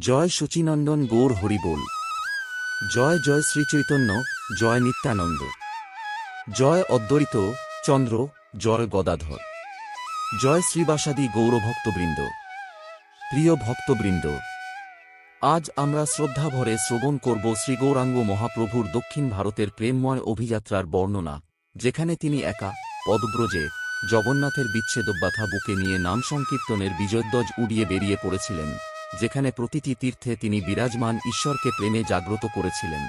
জয় শচীনন্দন গৌর হরিবোল জয় জয় শ্রীচৈতন্য জয় নিত্যানন্দ। জয় অদ্বৈত, চন্দ্র, জয় গদাধর। জয় শ্রীবাসাদি গৌরভক্তবৃন্দ। প্রিয় ভক্তবৃন্দ, আজ আমরা শ্রদ্ধাভরে শ্রবণ করব শ্রীগৌরাঙ্গ মহাপ্রভুর দক্ষিণ ভারতের প্রেমময় অভিযাত্রার বর্ণনা, যেখানে তিনি একা, পদব্রজে, জগন্নাথের বিচ্ছেদব্যথা বুকে নিয়ে নাম সংকীর্তনের বিজয়ধ্বজ উড়িয়ে বেরিয়ে পড়েছিলেন। যেখানে প্রতিটি তীর্থে তিনি বিরাজমান ঈশ্বরকে প্রেমে জাগ্রত করেছিলেন।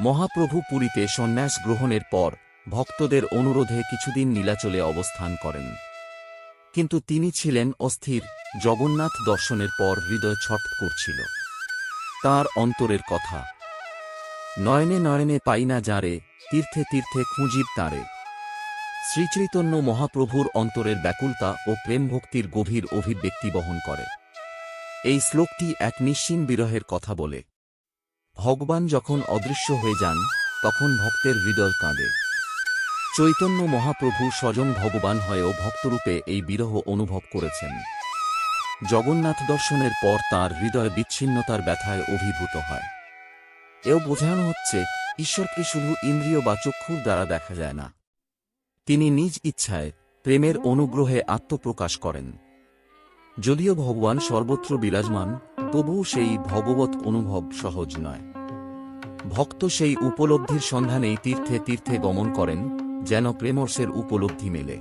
মহাপ্রভু পুরীতে সন্ন্যাস গ্রহণের পর ভক্তদের অনুরোধে কিছুদিন নীলাচলে অবস্থান করেন। কিন্তু তিনি ছিলেন অস্থির, জগন্নাথ দর্শনের পর হৃদয় ছট করছিল। তার অন্তরের কথা। নয়নে নয়নে পাই না যারে, তীর্থে তীর্থে খুঁজিব তারে। শ্রীচৈতন্য মহাপ্রভুর অন্তরের ব্যাকুলতা ও প্রেম ভক্তির গভীর অভিব্যক্তি বহন করে। এই শ্লোকটি এক নিশ্চিন বিরহের কথা বলে। ভগবান যখন অদৃশ্য হয়ে যান, তখন ভক্তের হৃদয় কাঁদে। চৈতন্য মহাপ্রভু স্বজন ভগবান হয়েও ভক্তরূপে এই বিরহ অনুভব করেছেন। জগন্নাথ দর্শনের পর তার হৃদয় বিচ্ছিন্নতার ব্যথায় অভিভূত হয়। এও বোঝানো হচ্ছে, ঈশ্বরকে শুধু ইন্দ্রিয় বা চক্ষুর দ্বারা দেখা যায় না। তিনি নিজ ইচ্ছায় প্রেমের অনুগ্রহে আত্মপ্রকাশ করেন। যদিও ভগবান সর্বত্র বিরাজমান, তবুও সেই ভগবত অনুভব সহজ নয়। ভক্ত সেই উপলব্ধির সন্ধানেই তীর্থে তীর্থে গমন করেন, যেন প্রেমর্ষের উপলব্ধি মেলে।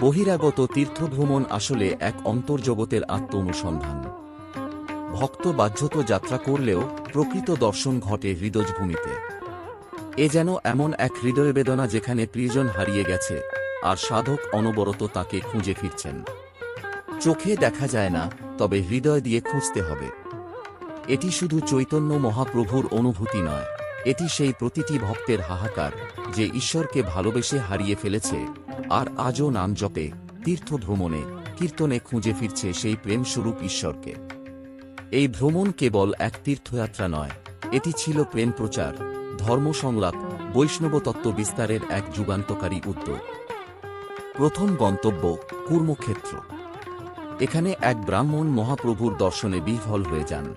বহিরাগত তীর্থভ্রমণ আসলে এক অন্তর্জগতের আত্ম অনুসন্ধান ভক্ত বাধ্যত যাত্রা করলেও প্রকৃত দর্শন ঘটে হৃদয়ভূমিতে। এ যেন এমন এক হৃদয় বেদনা যেখানে প্রিয়জন হারিয়ে গেছে, আর সাধক অনবরত তাকে খুঁজে ফিরছেন। চোখে দেখা যায় না, তবে হৃদয় দিয়ে খুঁজতে হবে। এটি শুধু চৈতন্য মহাপ্রভুর অনুভূতি নয়, এটি সেই প্রতিটি ভক্তের হাহাকার, যে ঈশ্বরকে ভালোবেসে হারিয়ে ফেলেছে, আর আজও নাম জপে, তীর্থ ভ্রমণে, কীর্তনে খুঁজে ফিরছে সেই প্রেমস্বরূপ ঈশ্বরকে। এই ভ্রমণ কেবল এক তীর্থযাত্রা নয়, এটি ছিল প্রেম প্রচার, ধর্ম সংলাপ বৈষ্ণবতত্ত্ব বিস্তারের এক যুগান্তকারী উদ্যোগ। প্রথম গন্তব্য কূর্মক্ষেত্র। এখানে এক ব্রাহ্মণ মহাপ্রভুর দর্শনে বিহ্বল হয়ে যান।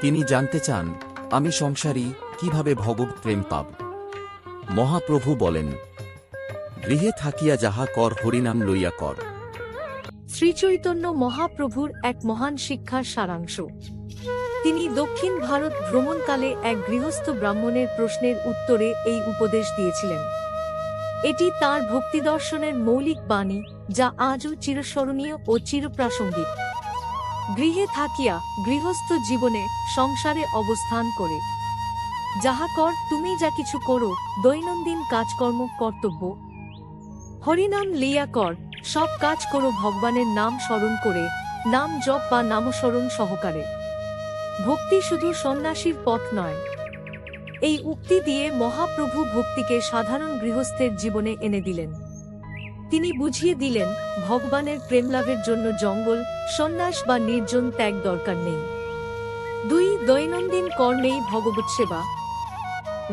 তিনি জানতে চান, আমি সংসারী, কীভাবে ভগব প্রেম পাব? মহাপ্রভু বলেন, গৃহে থাকিয়া যাহা কর, হরিনাম লইয়া কর। শ্রীচৈতন্য মহাপ্রভুর এক মহান শিক্ষার সারাংশ। তিনি দক্ষিণ ভারত ভ্রমণকালে এক গৃহস্থ ব্রাহ্মণের প্রশ্নের উত্তরে এই উপদেশ দিয়েছিলেন। এটি তার ভক্তিদর্শনের মৌলিক বাণী, যা আজও চিরস্মরণীয় ও চিরপ্রাসঙ্গিক। গৃহে থাকিয়া গৃহস্থ জীবনে সংসারে অবস্থান করে। যাহা কর, তুমি যা কিছু করো, দৈনন্দিন কাজকর্ম, কর্তব্য। হরিনাম লিয়া কর, সব কাজ করো ভগবানের নাম স্মরণ করে, নাম জপ বা নামস্মরণ সহকারে। ভক্তি শুধু সন্ন্যাসীর পথ নয় এই উক্তি দিয়ে মহাপ্রভু ভক্তিকে সাধারণ গৃহস্থের জীবনে এনে দিলেন। তিনি বুঝিয়ে দিলেন, ভগবানের প্রেম লাভের জন্য জঙ্গল, সন্ন্যাস বা নির্জন ত্যাগ দরকার নেই। দুই দৈনন্দিন কর্মেই ভগবত সেবা।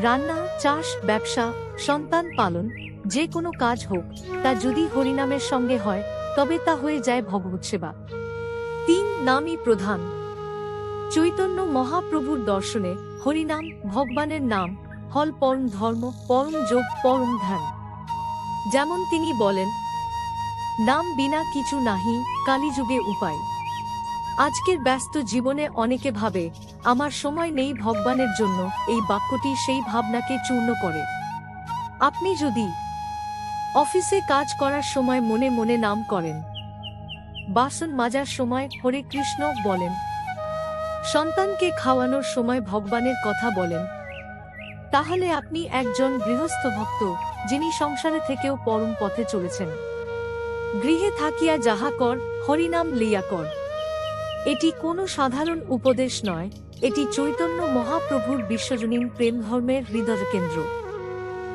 রান্না, চাষ, ব্যবসা, সন্তান পালন, যে কোনো কাজ হোক, তা যদি হরিনামের সঙ্গে হয়, তবে তা হয়ে যায় ভগবত সেবা। তিন নামই প্রধান। চৈতন্য মহাপ্রভুর দর্শনে হরিনাম ভগবানের নাম, হল পরম ধর্ম, পরম যোগ, পরম ধ্যান। যেমন তিনি বলেন, নাম বিনা কিছু নাহি, কালীযুগে উপায়। আজকের ব্যস্ত জীবনে অনেকে ভাবে, আমার সময় নেই ভগবানের জন্য, এই বাক্যটি সেই ভাবনাকে চূর্ণ করে। আপনি যদি অফিসে কাজ করার সময় মনে মনে নাম করেন, বাসন মাজার সময় হরে কৃষ্ণ বলেন সন্তানকে খাওয়ানোর সময় ভগবানের কথা বলেন। তাহলে আপনি একজন গৃহস্থ ভক্ত, যিনি সংসারে থেকেও পরম পথে চলেছেন। গৃহে থাকিয়া যাহা কর, হরিনাম লিয়া কর। এটি কোনো সাধারণ উপদেশ নয়, এটি চৈতন্য মহাপ্রভুর বিশ্বজনীন প্রেম ধর্মের হৃদয় কেন্দ্র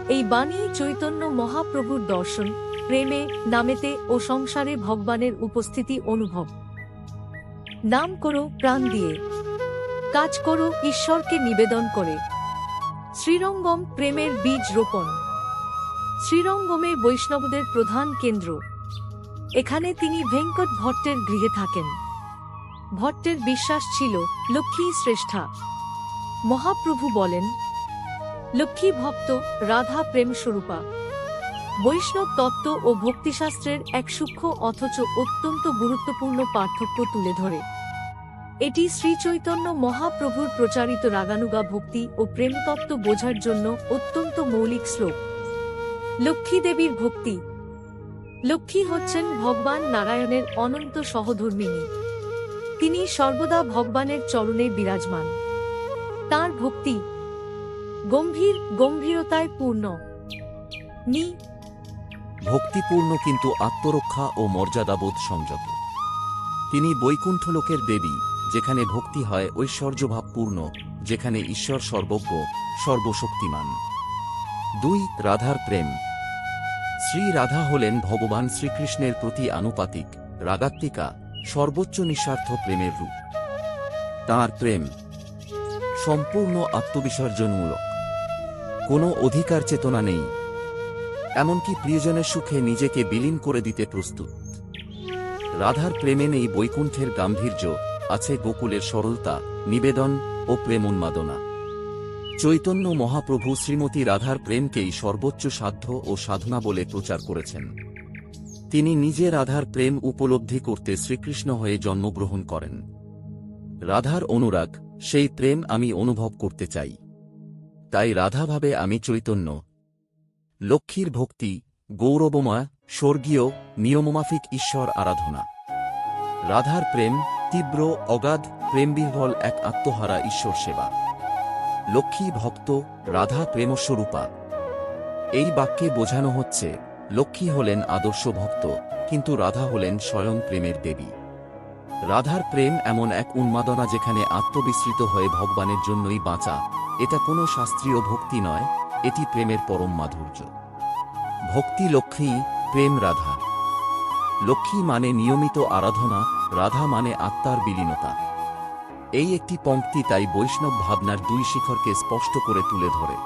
এই বাণী চৈতন্য মহাপ্রভুর দর্শন, প্রেমে, নামেতে ও সংসারে ভগবানের উপস্থিতি অনুভব। নাম করো, প্রাণ দিয়ে। কাজ করো, ঈশ্বরকে নিবেদন করে। শ্রীরঙ্গম প্রেমের বীজ রোপণ। শ্রীরঙ্গমে বৈষ্ণবদের প্রধান কেন্দ্র। এখানে তিনি ভেঙ্কট ভট্টের গৃহে থাকেন। ভট্টের বিশ্বাস ছিল লক্ষ্মী শ্রেষ্ঠা। মহাপ্রভু বলেন, লক্ষ্মী ভক্ত রাধা প্রেম স্বরূপা বৈষ্ণব তত্ত্ব ও ভক্তিশাস্ত্রের এক সূক্ষ্ম অথচ অত্যন্ত গুরুত্বপূর্ণ পার্থক্য তুলে ধরে। এটি শ্রীচৈতন্য মহাপ্রভুর প্রচারিত রাগানুগা ভক্তি ও প্রেমতত্ত্ব বোঝার জন্য অত্যন্ত মৌলিক শ্লোক। লক্ষ্মী দেবীর ভক্তি। লক্ষ্মী হচ্ছেন ভগবান নারায়ণের অনন্ত সহধর্মিনী। তিনি সর্বদা ভগবানের চরণে বিরাজমান। তার ভক্তি গম্ভীর, গম্ভীরতায় পূর্ণ। নি। ভক্তিপূর্ণ কিন্তু আত্মরক্ষা ও মর্যাদাবোধ সংযত। তিনি বৈকুণ্ঠ লোকের দেবী। যেখানে ভক্তি হয় ঐশ্বর্যভাবপূর্ণ, যেখানে ঈশ্বর সর্বজ্ঞ, সর্বশক্তিমান। দুই, রাধার প্রেম। শ্রী রাধা হলেন ভগবান শ্রীকৃষ্ণের প্রতি আনুপাতিক, রাগাত্মিকা, সর্বোচ্চ নিঃস্বার্থ প্রেমের রূপ। তাঁর প্রেম সম্পূর্ণ আত্মবিসর্জনমূলক। কোনো অধিকার চেতনা নেই। এমনকি প্রিয়জনের সুখে নিজেকে বিলীন করে দিতে প্রস্তুত। রাধার প্রেমে নেই বৈকুণ্ঠের গাম্ভীর্য আছে গোকুলের সরলতা, নিবেদন ও প্রেম উন্মাদনা চৈতন্য মহাপ্রভু শ্রীমতী রাধার প্রেমকেই সর্বোচ্চ সাধ্য ও সাধনা বলে প্রচার করেছেন। তিনি নিজে রাধার প্রেম উপলব্ধি করতে শ্রীকৃষ্ণ হয়ে জন্মগ্রহণ করেন। রাধার অনুরাগ, সেই প্রেম আমি অনুভব করতে চাই। তাই রাধাভাবে আমি চৈতন্য। লক্ষ্মীর ভক্তি, গৌরবময়, স্বর্গীয়, নিয়মমাফিক ঈশ্বর আরাধনা। রাধার প্রেম তীব্র অগাধ প্রেমবিহ্বল এক আত্মহারা ঈশ্বর সেবা। লক্ষ্মী ভক্ত রাধা প্রেমস্বরূপা। এই বাক্যে বোঝানো হচ্ছে, লক্ষ্মী হলেন আদর্শ ভক্ত, কিন্তু রাধা হলেন স্বয়ং প্রেমের দেবী। রাধার প্রেম এমন এক উন্মাদনা যেখানে আত্মবিস্মৃত হয়ে ভগবানের জন্যই বাঁচা, এটা কোনো শাস্ত্রীয় ভক্তি নয়, এটি প্রেমের পরম মাধুর্য। ভক্তি লক্ষ্মী, প্রেম রাধা। লক্ষ্মী মানে নিয়মিত আরাধনা রাধা মানে আত্মার বিলীনতা। এই একটি পঙ্ক্তি তাই বৈষ্ণব ভাবনার দুই শিখরকে স্পষ্ট করে তুলে ধরে।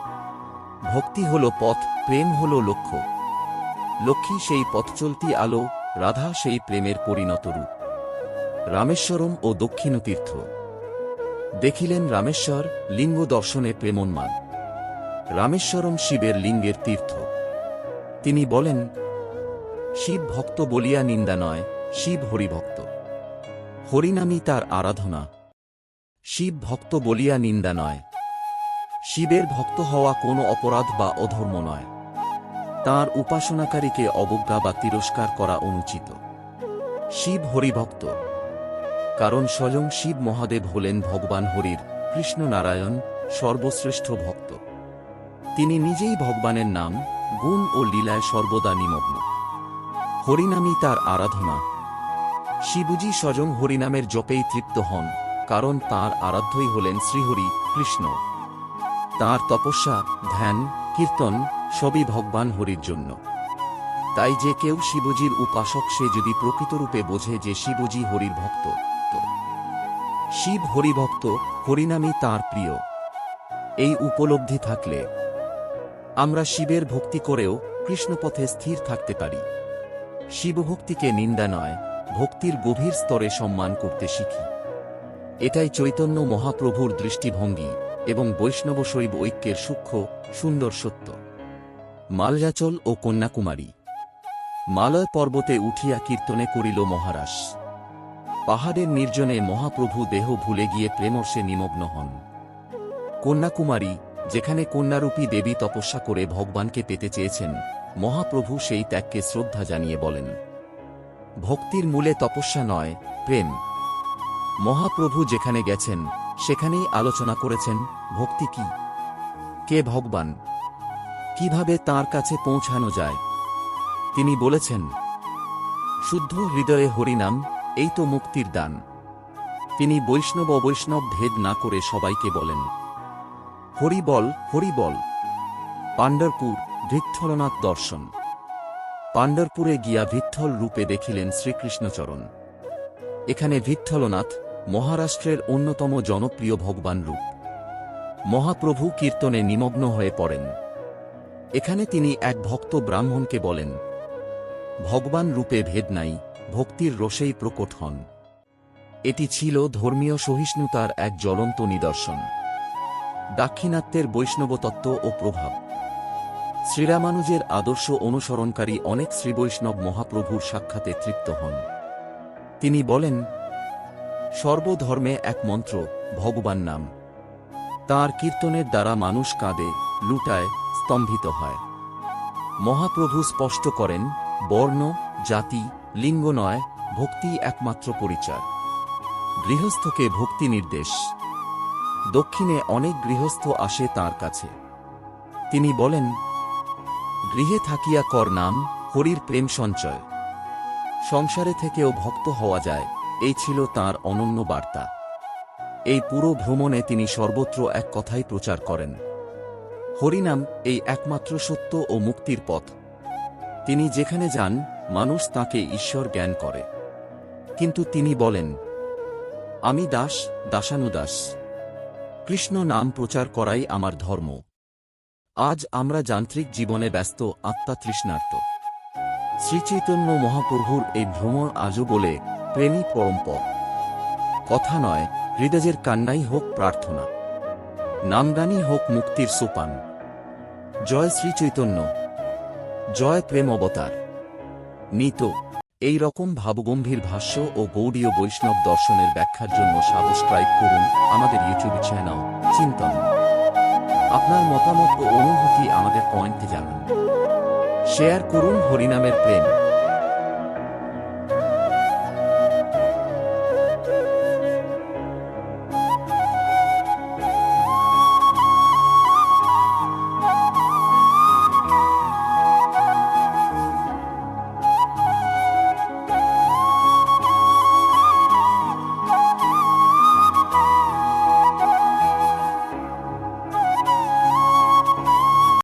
ভক্তি হল পথ, প্রেম হল লক্ষ্য। লক্ষ্মী সেই পথ চলতি আলো, রাধা সেই প্রেমের পরিণত রূপ। রামেশ্বরম ও দক্ষিণ তীর্থ দেখিলেন রামেশ্বর লিঙ্গ দর্শনে প্রেমোন্মাদ রামেশ্বরম শিবের লিঙ্গের তীর্থ। তিনি বলেন, শিব ভক্ত বলিয়া নিন্দা নয়, শিব হরিভক্ত। হরিনামই তার আরাধনা। শিব ভক্ত বলিয়া নিন্দা নয়। শিবের ভক্ত হওয়া কোনো অপরাধ বা অধর্ম নয়। তাঁর উপাসনাকারীকে অবজ্ঞা বা তিরস্কার করা অনুচিত। শিব হরিভক্ত। কারণ স্বয়ং শিব মহাদেব হলেন ভগবান হরির কৃষ্ণনারায়ণ সর্বশ্রেষ্ঠ ভক্ত। তিনি নিজেই ভগবানের নাম, গুণ ও লীলায় সর্বদা নিমগ্ন। হরিনামই তার আরাধনা। শিবুজি স্বয়ং হরিনামের জপেই তৃপ্ত হন, কারণ তার আরাধ্যই হলেন শ্রীহরি কৃষ্ণ। তাঁর তপস্যা, ধ্যান, কীর্তন সবই ভগবান হরির জন্য। তাই যে কেউ শিবজির উপাসক, সে যদি প্রকৃতরূপে বোঝে যে শিবজি হরির ভক্ত শিব হরিভক্ত, হরিনামই তাঁর প্রিয়। এই উপলব্ধি থাকলে আমরা শিবের ভক্তি করেও কৃষ্ণপথে স্থির থাকতে পারি। শিবভক্তিকে নিন্দা নয় ভক্তির গভীর স্তরে সম্মান করতে শিখি। এটাই চৈতন্য মহাপ্রভুর দৃষ্টিভঙ্গি এবং বৈষ্ণব শৈব ঐক্যের সূক্ষ্ম, সুন্দর সত্য। মালয়াচল ও কন্যাকুমারী। মালয় পর্বতে উঠিয়া কীর্তনে করিল মহারাস পাহাড়ের নির্জনে মহাপ্রভু দেহ ভুলে গিয়ে প্রেমর্ষে নিমগ্ন হন। কন্যাকুমারী, যেখানে কন্যারূপী দেবী তপস্যা করে ভগবানকে পেতে চেয়েছেন, মহাপ্রভু সেই ত্যাগকে শ্রদ্ধা জানিয়ে বলেন। ভক্তির মূলে তপস্যা নয়, প্রেম। মহাপ্রভু যেখানে গেছেন, সেখানেই আলোচনা করেছেন, ভক্তি কি? কে ভগবান? কীভাবে তার কাছে পৌঁছানো যায়? তিনি বলেছেন, শুদ্ধ হৃদয়ে হরিনাম, এই তো মুক্তির দান। তিনি বৈষ্ণব অবৈষ্ণব ভেদ না করে সবাইকে বলেন, হরি বল হরি বল। পাণ্ডরপুর ভিত্থলনাথ দর্শন। পাণ্ডরপুরে গিয়া ভিত্থল রূপে দেখিলেন শ্রীকৃষ্ণচরণ। এখানে ভিত্থলনাথ মহারাষ্ট্রের অন্যতম জনপ্রিয় ভগবান রূপ। মহাপ্রভু কীর্তনে নিমগ্ন হয়ে পড়েন। এখানে তিনি এক ভক্ত ব্রাহ্মণকে বলেন, ভগবান রূপে ভেদ নাই, ভক্তির রসেই প্রকট হন। এটি ছিল ধর্মীয় সহিষ্ণুতার এক জ্বলন্ত নিদর্শন। দাক্ষিণাত্যের বৈষ্ণবতত্ত্ব ও প্রভাব। শ্রীরামানুজের আদর্শ অনুসরণকারী অনেক শ্রীবৈষ্ণব মহাপ্রভুর সাক্ষাতে তৃপ্ত হন। তিনি বলেন, সর্বধর্মে এক মন্ত্র, ভগবান নাম। তার কীর্তনের দ্বারা মানুষ কাঁদে, লুটায়, স্তম্ভিত হয়। মহাপ্রভু স্পষ্ট করেন, বর্ণ, জাতি, লিঙ্গ নয়, ভক্তি একমাত্র পরিচয়। গৃহস্থকে ভক্তি নির্দেশ। দক্ষিণে অনেক গৃহস্থ আসে তার কাছে। তিনি বলেন গৃহে থাকিয়া কর নাম, হরির প্রেম সঞ্চয়। সংসারে থেকেও ভক্ত হওয়া যায়, এই ছিল তার অনন্য বার্তা। এই পুরো ভ্রমণে তিনি সর্বত্র এক কথাই প্রচার করেন। হরিনাম এই একমাত্র সত্য ও মুক্তির পথ। তিনি যেখানে যান, মানুষ তাকে ঈশ্বর জ্ঞান করে। কিন্তু তিনি বলেন, আমি দাস, দাসানুদাস। কৃষ্ণ নাম প্রচার করাই আমার ধর্ম। আজ আমরা যান্ত্রিক জীবনে ব্যস্ত, আত্মা তৃষ্ণার্ত। শ্রীচৈতন্য মহাপ্রভুর এই ভ্রমণ আজও বলে, প্রেমী পরম্পর। কথা নয়, হৃদয়ের কান্নাই হোক প্রার্থনা। নামগানই হোক মুক্তির সোপান। জয় শ্রীচৈতন্য। জয় প্রেম অবতার। নিত, এই রকম ভাবগম্ভীর ভাষ্য ও গৌড়ীয় বৈষ্ণব দর্শনের ব্যাখ্যার জন্য সাবস্ক্রাইব করুন আমাদের ইউটিউব চ্যানেল চিন্তন। আপনার মতামত ও অনুভূতি আমাদের পয়েন্টে জানান। শেয়ার করুন হরিনামের প্রেম।